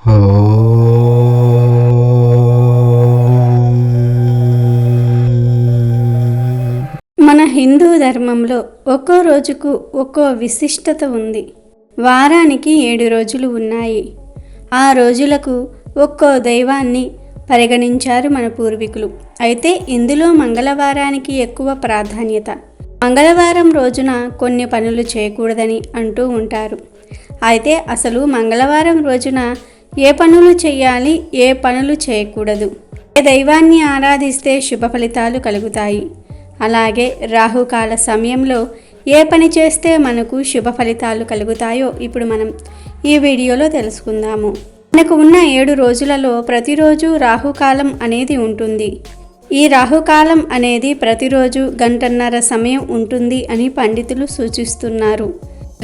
మన హిందూ ధర్మంలో ఒక్కో రోజుకు ఒక్కో విశిష్టత ఉంది. వారానికి ఏడు రోజులు ఉన్నాయి. ఆ రోజులకు ఒక్కో దైవాన్ని పరిగణించారు మన పూర్వీకులు. అయితే ఇందులో మంగళవారానికి ఎక్కువ ప్రాధాన్యత. మంగళవారం రోజున కొన్ని పనులు చేయకూడదని అంటూ ఉంటారు. అయితే అసలు మంగళవారం రోజున ఏ పనులు చేయాలి ఏ పనులు చేయకూడదు. ఏ దైవాన్ని ఆరాధిస్తే శుభ ఫలితాలు కలుగుతాయి. అలాగే రాహుకాల సమయంలో ఏ పని చేస్తే మనకు శుభ ఫలితాలు కలుగుతాయో ఇప్పుడు మనం ఈ వీడియోలో తెలుసుకుందాము. మనకు ఉన్న ఏడు రోజులలో ప్రతిరోజు రాహుకాలం అనేది ఉంటుంది. ఈ రాహుకాలం అనేది ప్రతిరోజు గంటన్నర సమయం ఉంటుంది అని పండితులు సూచిస్తున్నారు.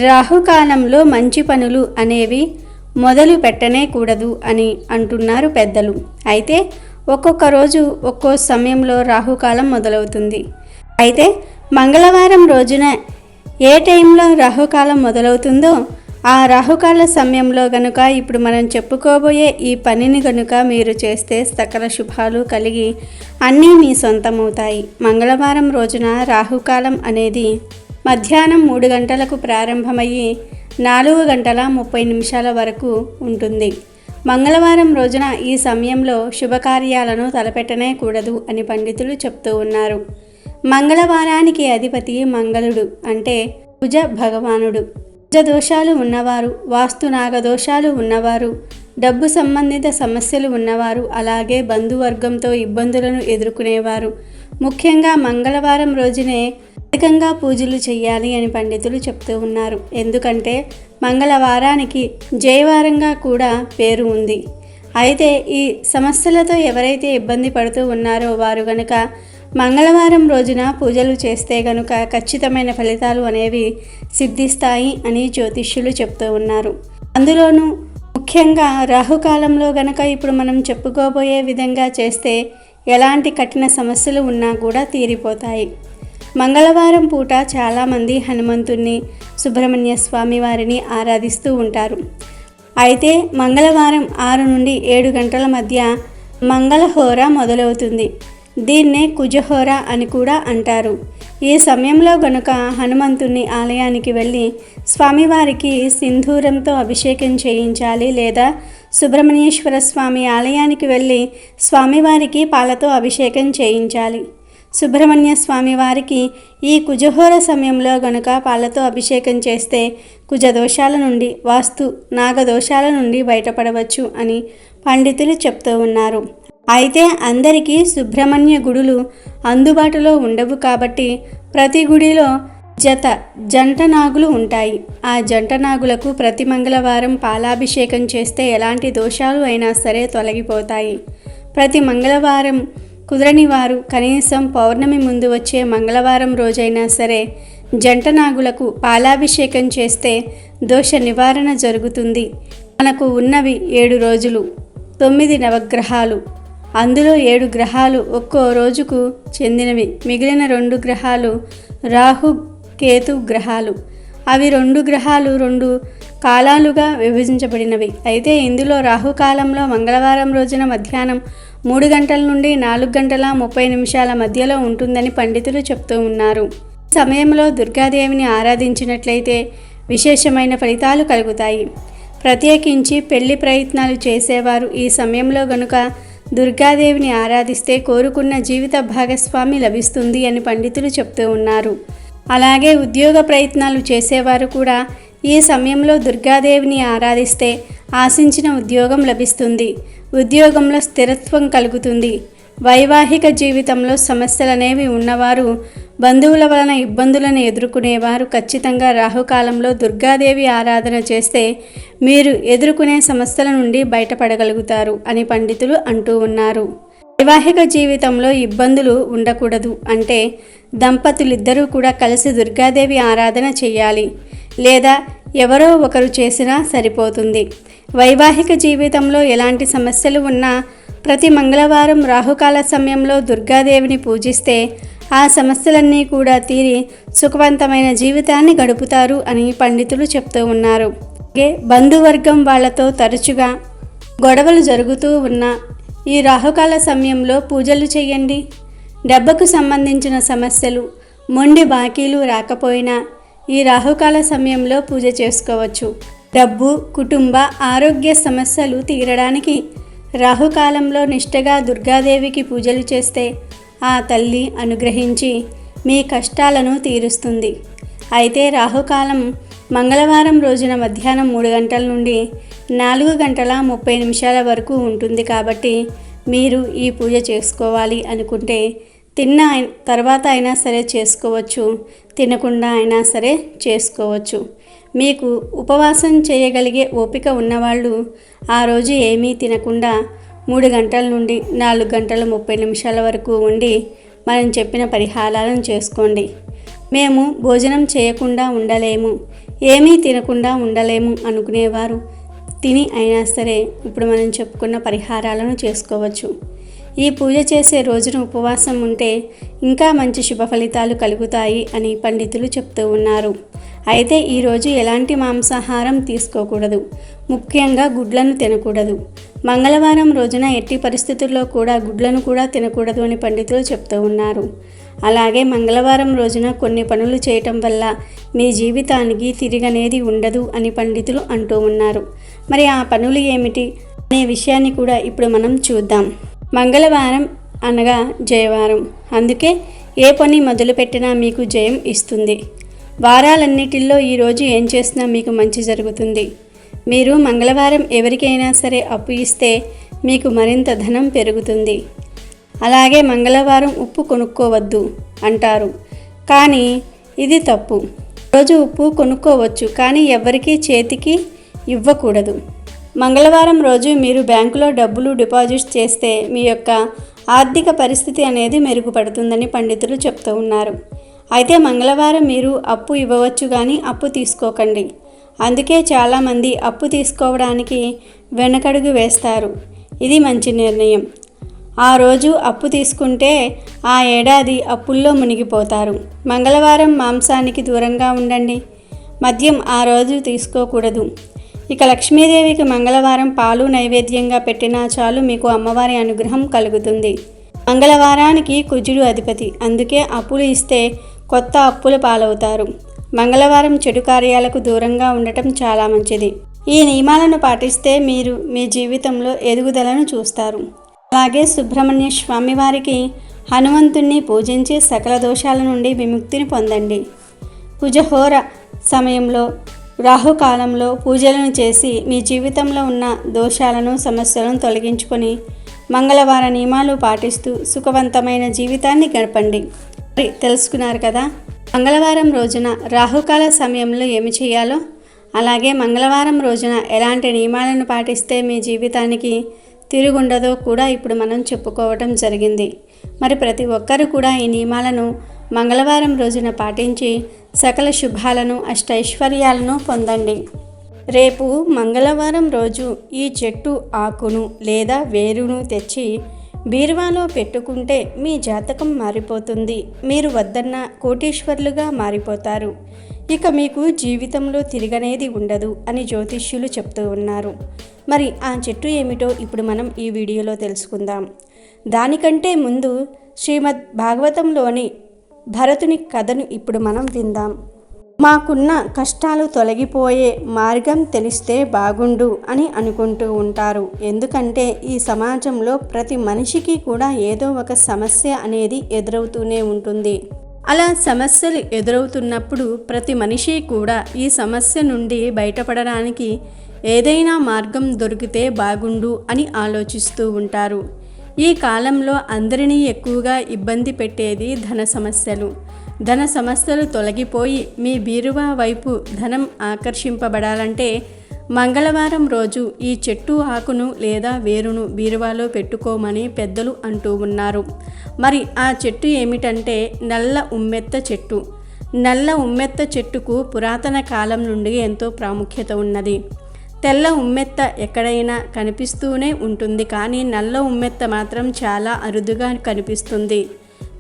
రాహుకాలంలో మంచి పనులు అనేవి మొదలు పెట్టనే కూడదు అని అంటున్నారు పెద్దలు. అయితే ఒక్కొక్క రోజు ఒక్కో సమయంలో రాహుకాలం మొదలవుతుంది. అయితే మంగళవారం రోజున ఏ టైంలో రాహుకాలం మొదలవుతుందో ఆ రాహుకాల సమయంలో గనుక ఇప్పుడు మనం చెప్పుకోబోయే ఈ పనిని గనుక మీరు చేస్తే సకల శుభాలు కలిగి అన్నీ మీ సొంతమవుతాయి. మంగళవారం రోజున రాహుకాలం అనేది మధ్యాహ్నం మూడు గంటలకు ప్రారంభమయ్యి నాలుగు గంటల ముప్పై నిమిషాల వరకు ఉంటుంది. మంగళవారం రోజున ఈ సమయంలో శుభకార్యాలను తలపెట్టనే కూడదు అని పండితులు చెప్తూ ఉన్నారు. మంగళవారానికి అధిపతి మంగళుడు అంటే కుజ భగవానుడు. దోషాలు ఉన్నవారు వాస్తు నాగదోషాలు ఉన్నవారు డబ్బు సంబంధిత సమస్యలు ఉన్నవారు అలాగే బంధువర్గంతో ఇబ్బందులను ఎదుర్కొనేవారు. ముఖ్యంగా మంగళవారం రోజునే ప్రత్యేకంగా పూజలు చేయాలి అని పండితులు చెప్తూ ఉన్నారు. ఎందుకంటే మంగళవారానికి జయవారంగా కూడా పేరు ఉంది. అయితే ఈ సమస్యలతో ఎవరైతే ఇబ్బంది పడుతూ ఉన్నారో వారు గనుక మంగళవారం రోజున పూజలు చేస్తే గనుక ఖచ్చితమైన ఫలితాలు అనేవి సిద్ధిస్తాయి అని జ్యోతిష్యులు చెప్తూ ఉన్నారు. అందులోనూ ముఖ్యంగా రాహుకాలంలో గనక ఇప్పుడు మనం చెప్పుకోబోయే విధంగా చేస్తే ఎలాంటి కఠిన సమస్యలు ఉన్నా కూడా తీరిపోతాయి. మంగళవారం పూట చాలామంది హనుమంతుణ్ణి సుబ్రహ్మణ్య స్వామి వారిని ఆరాధిస్తూ ఉంటారు. అయితే మంగళవారం ఆరు నుండి ఏడు గంటల మధ్య మంగళహోర మొదలవుతుంది. దీన్నే కుజహోర అని కూడా అంటారు. ఈ సమయంలో గనుక హనుమంతుని ఆలయానికి వెళ్ళి స్వామివారికి సింధూరంతో అభిషేకం చేయించాలి లేదా సుబ్రహ్మణ్యేశ్వర స్వామి ఆలయానికి వెళ్ళి స్వామివారికి పాలతో అభిషేకం చేయించాలి. సుబ్రహ్మణ్య స్వామి వారికి ఈ కుజహోర సమయంలో గనుక పాలతో అభిషేకం చేస్తే కుజ దోషాల నుండి వాస్తు నాగదోషాల నుండి బయటపడవచ్చు అని పండితులు చెప్తూ ఉన్నారు. అయితే అందరికీ సుబ్రహ్మణ్య గుడులు అందుబాటులో ఉండవు కాబట్టి ప్రతి గుడిలో జత జంట నాగులు ఉంటాయి. ఆ జంట నాగులకు ప్రతి మంగళవారం పాలాభిషేకం చేస్తే ఎలాంటి దోషాలు అయినా సరే తొలగిపోతాయి. ప్రతి మంగళవారం కుదరని వారు కనీసం పౌర్ణమి ముందు వచ్చే మంగళవారం రోజైనా సరే జంట నాగులకు పాలాభిషేకం చేస్తే దోష నివారణ జరుగుతుంది. మనకు ఉన్నవి ఏడు రోజులు తొమ్మిది నవగ్రహాలు. అందులో ఏడు గ్రహాలు ఒక్కో రోజుకు చెందినవి. మిగిలిన రెండు గ్రహాలు రాహు కేతు గ్రహాలు. అవి రెండు గ్రహాలు రెండు కాలాలుగా విభజించబడినవి. అయితే ఇందులో రాహుకాలంలో మంగళవారం రోజున మధ్యాహ్నం మూడు గంటల నుండి నాలుగు గంటల ముప్పై నిమిషాల మధ్యలో ఉంటుందని పండితులు చెప్తూ ఉన్నారు. సమయంలో దుర్గాదేవిని ఆరాధించినట్లయితే విశేషమైన ఫలితాలు కలుగుతాయి. ప్రత్యేకించి పెళ్ళి ప్రయత్నాలు చేసేవారు ఈ సమయంలో గనుక దుర్గాదేవిని ఆరాధిస్తే కోరుకున్న జీవిత భాగస్వామి లభిస్తుంది అని పండితులు చెప్తూ ఉన్నారు. అలాగే ఉద్యోగ ప్రయత్నాలు చేసేవారు కూడా ఈ సమయంలో దుర్గాదేవిని ఆరాధిస్తే ఆశించిన ఉద్యోగం లభిస్తుంది. ఉద్యోగంలో స్థిరత్వం కలుగుతుంది. వైవాహిక జీవితంలో సమస్యలనేవి ఉన్నవారు బంధువుల వలన ఇబ్బందులను ఎదుర్కొనేవారు ఖచ్చితంగా రాహుకాలంలో దుర్గాదేవి ఆరాధన చేస్తే మీరు ఎదుర్కొనే సమస్యల నుండి బయటపడగలుగుతారు అని పండితులు అంటూ ఉన్నారు. వైవాహిక జీవితంలో ఇబ్బందులు ఉండకూడదు అంటే దంపతులిద్దరూ కూడా కలిసి దుర్గాదేవి ఆరాధన చేయాలి లేదా ఎవరో ఒకరు చేసినా సరిపోతుంది. వైవాహిక జీవితంలో ఎలాంటి సమస్యలు ఉన్నా ప్రతి మంగళవారం రాహుకాల సమయంలో దుర్గాదేవిని పూజిస్తే ఆ సమస్యలన్నీ కూడా తీరి సుఖవంతమైన జీవితాన్ని గడుపుతారు అని పండితులు చెప్తూ ఉన్నారు. అలాగే బంధువర్గం వాళ్ళతో తరచుగా గొడవలు జరుగుతూ ఉన్న ఈ రాహుకాల సమయంలో పూజలు చేయండి. డబ్బకు సంబంధించిన సమస్యలు మొండి బాకీలు రాకపోయినా ఈ రాహుకాల సమయంలో పూజ చేసుకోవచ్చు. డబ్బు కుటుంబ ఆరోగ్య సమస్యలు తీరడానికి రాహుకాలంలో నిష్టగా దుర్గాదేవికి పూజలు చేస్తే ఆ తల్లి అనుగ్రహించి మీ కష్టాలను తీరుస్తుంది. అయితే రాహుకాలం మంగళవారం రోజున మధ్యాహ్నం మూడు గంటల నుండి నాలుగు గంటల ముప్పై నిమిషాల వరకు ఉంటుంది కాబట్టి మీరు ఈ పూజ చేసుకోవాలి అనుకుంటే తిన్న తర్వాత అయినా సరే చేసుకోవచ్చు. తినకుండా అయినా సరే చేసుకోవచ్చు. మీకు ఉపవాసం చేయగలిగే ఓపిక ఉన్నవాళ్ళు ఆ రోజు ఏమీ తినకుండా మూడు గంటల నుండి నాలుగు గంటల ముప్పై నిమిషాల వరకు ఉండి మనం చెప్పిన పరిహారాలను చేసుకోండి. మేము భోజనం చేయకుండా ఉండలేము. ఏమీ తినకుండా ఉండలేము అనుకునేవారు తిని అయినా సరే ఇప్పుడు మనం చెప్పుకున్న పరిహారాలను చేసుకోవచ్చు. ఈ పూజ చేసే రోజున ఉపవాసం ఉంటే ఇంకా మంచి శుభ ఫలితాలు కలుగుతాయి అని పండితులు చెప్తూ ఉన్నారు. అయితే ఈరోజు ఎలాంటి మాంసాహారం తీసుకోకూడదు. ముఖ్యంగా గుడ్లను తినకూడదు. మంగళవారం రోజున ఎట్టి పరిస్థితుల్లో కూడా గుడ్లను కూడా తినకూడదు అని పండితులు చెప్తూ ఉన్నారు. అలాగే మంగళవారం రోజున కొన్ని పనులు చేయటం వల్ల మీ జీవితానికి తిరిగనేది ఉండదు అని పండితులు అంటూ ఉన్నారు. మరి ఆ పనులు ఏమిటి అనే విషయాన్ని కూడా ఇప్పుడు మనం చూద్దాం. మంగళవారం అనగా జయవారం. అందుకే ఏ పని మొదలుపెట్టినా మీకు జయం ఇస్తుంది. వారాలన్నిటిల్లో ఈరోజు ఏం చేసినా మీకు మంచి జరుగుతుంది. మీరు మంగళవారం ఎవరికైనా సరే అప్పు ఇస్తే మీకు మరింత ధనం పెరుగుతుంది. అలాగే మంగళవారం ఉప్పు కొనుక్కోవద్దు అంటారు. కానీ ఇది తప్పు. రోజు ఉప్పు కొనుక్కోవచ్చు కానీ ఎవరికీ చేతికి ఇవ్వకూడదు. మంగళవారం రోజు మీరు బ్యాంకులో డబ్బులు డిపాజిట్ చేస్తే మీ యొక్క ఆర్థిక పరిస్థితి అనేది మెరుగుపడుతుందని పండితులు చెప్తూ ఉన్నారు. అయితే మంగళవారం మీరు అప్పు ఇవ్వవచ్చు కానీ అప్పు తీసుకోకండి. అందుకే చాలామంది అప్పు తీసుకోవడానికి వెనకడుగు వేస్తారు. ఇది మంచి నిర్ణయం. ఆ రోజు అప్పు తీసుకుంటే ఆ ఏడాది అప్పుల్లో మునిగిపోతారు. మంగళవారం మాంసానికి దూరంగా ఉండండి. మద్యం ఆ రోజు తీసుకోకూడదు. ఇక లక్ష్మీదేవికి మంగళవారం పాలు నైవేద్యంగా పెట్టినా చాలు మీకు అమ్మవారి అనుగ్రహం కలుగుతుంది. మంగళవారానికి కుజుడు అధిపతి. అందుకే అప్పులు ఇస్తే కొత్త అప్పుల పాలవుతారు. మంగళవారం చెడు కార్యాలకు దూరంగా ఉండటం చాలా మంచిది. ఈ నియమాలను పాటిస్తే మీరు మీ జీవితంలో ఎదుగుదలను చూస్తారు. అలాగే సుబ్రహ్మణ్య స్వామి వారికి హనుమంతుణ్ణి పూజించి సకల దోషాల నుండి విముక్తిని పొందండి. కుజహోర సమయంలో రాహుకాలంలో పూజలను చేసి మీ జీవితంలో ఉన్న దోషాలను సమస్యలను తొలగించుకొని మంగళవార నియమాలు పాటిస్తూ సుఖవంతమైన జీవితాన్ని గడపండి. మరి తెలుసుకున్నారు కదా? మంగళవారం రోజున రాహుకాల సమయంలో ఏమి చేయాలో? అలాగే మంగళవారం రోజున ఎలాంటి నియమాలను పాటిస్తే మీ జీవితానికి తిరుగుండదో కూడా ఇప్పుడు మనం చెప్పుకోవటం జరిగింది. మరి ప్రతి ఒక్కరు కూడా ఈ నియమాలను మంగళవారం రోజున పాటించి సకల శుభాలను అష్టైశ్వర్యాలను పొందండి. రేపు మంగళవారం రోజు ఈ చెట్టు ఆకును లేదా వేరును తెచ్చి బీరువాలో పెట్టుకుంటే మీ జాతకం మారిపోతుంది. మీరు వద్దన్న కోటీశ్వర్లుగా మారిపోతారు. ఇక మీకు జీవితంలో తిరగనేది ఉండదు అని జ్యోతిష్యులు చెప్తూ ఉన్నారు. మరి ఆ చెట్టు ఏమిటో ఇప్పుడు మనం ఈ వీడియోలో తెలుసుకుందాం. దానికంటే ముందు శ్రీమద్ భాగవతంలోని భరతుని కథను ఇప్పుడు మనం విందాం. మాకున్న కష్టాలు తొలగిపోయే మార్గం తెలిస్తే బాగుండు అని అనుకుంటూ ఉంటారు. ఎందుకంటే ఈ సమాజంలో ప్రతి మనిషికి కూడా ఏదో ఒక సమస్య అనేది ఎదురవుతూనే ఉంటుంది. అలా సమస్యలు ఎదురవుతున్నప్పుడు ప్రతి మనిషి కూడా ఈ సమస్య నుండి బయటపడడానికి ఏదైనా మార్గం దొరికితే బాగుండు అని ఆలోచిస్తూ ఉంటారు. ఈ కాలంలో అందరినీ ఎక్కువగా ఇబ్బంది పెట్టేది ధన సమస్యలు. ధన సమస్యలు తొలగిపోయి మీ బీరువా వైపు ధనం ఆకర్షింపబడాలంటే మంగళవారం రోజు ఈ చెట్టు ఆకును లేదా వేరును బీరువాలో పెట్టుకోమని పెద్దలు అంటూ ఉన్నారు. మరి ఆ చెట్టు ఏమిటంటే నల్ల ఉమ్మెత్త చెట్టు. నల్ల ఉమ్మెత్త చెట్టుకు పురాతన కాలం నుండి ఎంతో ప్రాముఖ్యత ఉన్నది. తెల్ల ఉమ్మెత్త ఎక్కడైనా కనిపిస్తూనే ఉంటుంది కానీ నల్ల ఉమ్మెత్త మాత్రం చాలా అరుదుగా కనిపిస్తుంది.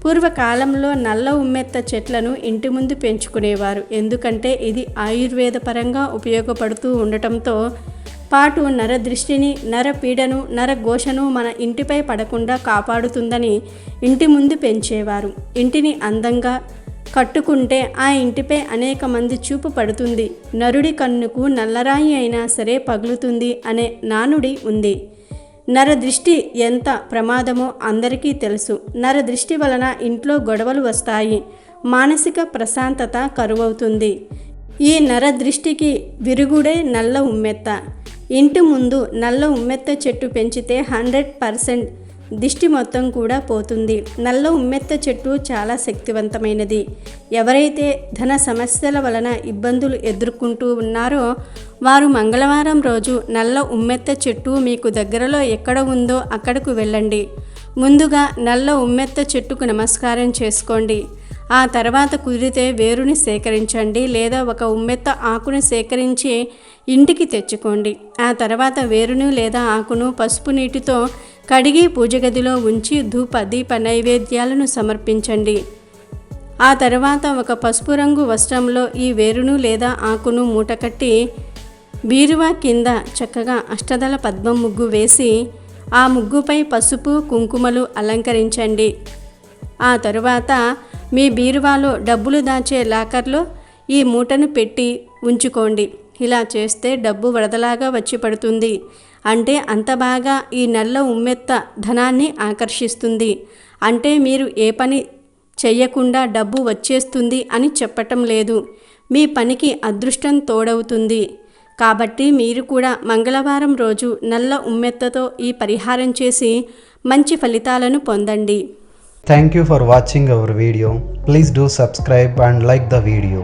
పూర్వకాలంలో నల్ల ఉమ్మెత్త చెట్లను ఇంటి ముందు పెంచుకునేవారు. ఎందుకంటే ఇది ఆయుర్వేదపరంగా ఉపయోగపడుతూ ఉండటంతో పాటు నర దృష్టిని నరపీడను నరఘోషను మన ఇంటిపై పడకుండా కాపాడుతుందని ఇంటి ముందు పెంచేవారు. ఇంటిని అందంగా కట్టుకుంటే ఆ ఇంటిపై అనేక మంది చూపు పడుతుంది. నరుడి కన్నుకు నల్లరాయి అయినా సరే పగులుతుంది అనే నానుడి ఉంది. నరదృష్టి ఎంత ప్రమాదమో అందరికీ తెలుసు. నరదృష్టి వలన ఇంట్లో గొడవలు వస్తాయి. మానసిక ప్రశాంతత కరువవుతుంది. ఈ నరదృష్టికి విరుగుడే నల్ల ఉమ్మెత్త. ఇంటి ముందు నల్ల ఉమ్మెత్త చెట్టు పెంచితే హండ్రెడ్ పర్సెంట్ దిష్టి మొత్తం కూడా పోతుంది. నల్ల ఉమ్మెత్త చెట్టు చాలా శక్తివంతమైనది. ఎవరైతే ధన సమస్యల వలన ఇబ్బందులు ఎదుర్కొంటూ ఉన్నారో వారు మంగళవారం రోజు నల్ల ఉమ్మెత్త చెట్టు మీకు దగ్గరలో ఎక్కడ ఉందో అక్కడకు వెళ్ళండి. ముందుగా నల్ల ఉమ్మెత్త చెట్టుకు నమస్కారం చేసుకోండి. ఆ తర్వాత కుదిరితే వేరుని సేకరించండి లేదా ఒక ఉమ్మెత్త ఆకుని సేకరించి ఇంటికి తెచ్చుకోండి. ఆ తర్వాత వేరును లేదా ఆకును పసుపు నీటితో కడిగి పూజ గదిలో ఉంచి ధూప దీప నైవేద్యాలను సమర్పించండి. ఆ తర్వాత ఒక పసుపు రంగు వస్త్రంలో ఈ వేరును లేదా ఆకును మూటకట్టి బీరువా కింద చక్కగా అష్టదళ పద్మం ముగ్గు వేసి ఆ ముగ్గుపై పసుపు కుంకుమలు అలంకరించండి. ఆ తరువాత మీ బీరువాలో డబ్బులు దాచే లాకర్లో ఈ మూటను పెట్టి ఉంచుకోండి. ఇలా చేస్తే డబ్బు వరదలాగా వచ్చి పడుతుంది. అంటే అంత బాగా ఈ నల్ల ఉమ్మెత్త ధనాన్ని ఆకర్షిస్తుంది. అంటే మీరు ఏ పని చెయ్యకుండా డబ్బు వచ్చేస్తుంది అని చెప్పటం లేదు. మీ పనికి అదృష్టం తోడవుతుంది. కాబట్టి మీరు కూడా మంగళవారం రోజు నల్ల ఉమ్మెత్తతో ఈ పరిహారం చేసి మంచి ఫలితాలను పొందండి. Thank you for watching our video please do subscribe and like the video